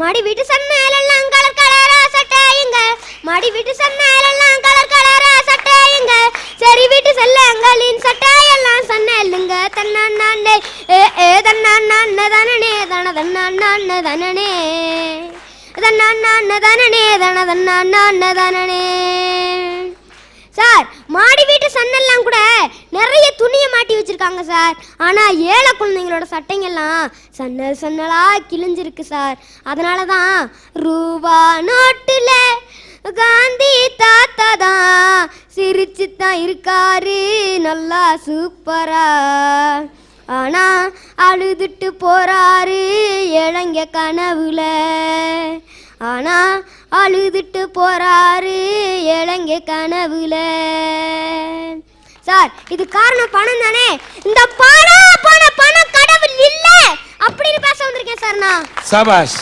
மடி வீட்டு சமையலெல்லாம் கலர் கலரா சட்டையுங்க மடி வீட்டு சமையலெல்லாம் கலர் கலரா சட்டையுங்க சரி வீட்டு செல்லங்களின் சட்டையெல்லாம் சன்னலுங்க தன்னாண்ணே ஏ ஏ தன்னாண்ணே தனனே தன தன்னாண்ணே தனனே. தன்னாண்ணே தனனே தன தன்னாண்ணே தனனே சார் மாடி வீட்டு சன்னெல்லாம் கூட நிறைய துணியை மாட்டி சார். ஆனால் ஏழை குழந்தைங்களோட சட்டைங்கெல்லாம் சன்னல் சன்னலா கிழிஞ்சிருக்கு சார். அதனால தான் ரூபா நோட்டில் காந்தி தாத்தா தான் சிரிச்சு தான் இருக்காரு. நல்லா சூப்பரா. ஆனா அழுதுட்டு போறாரு இளைஞ கனவுல. ஆனா அழுதுட்டு போறாரு இளைஞ கனவுல. சார் இது காரணம் பணம் தானே? இந்த பணம் போன பணம் கடவுள் இல்ல! அப்படின்னு பேச வந்திருக்கேன் சார் நான். சபாஷ்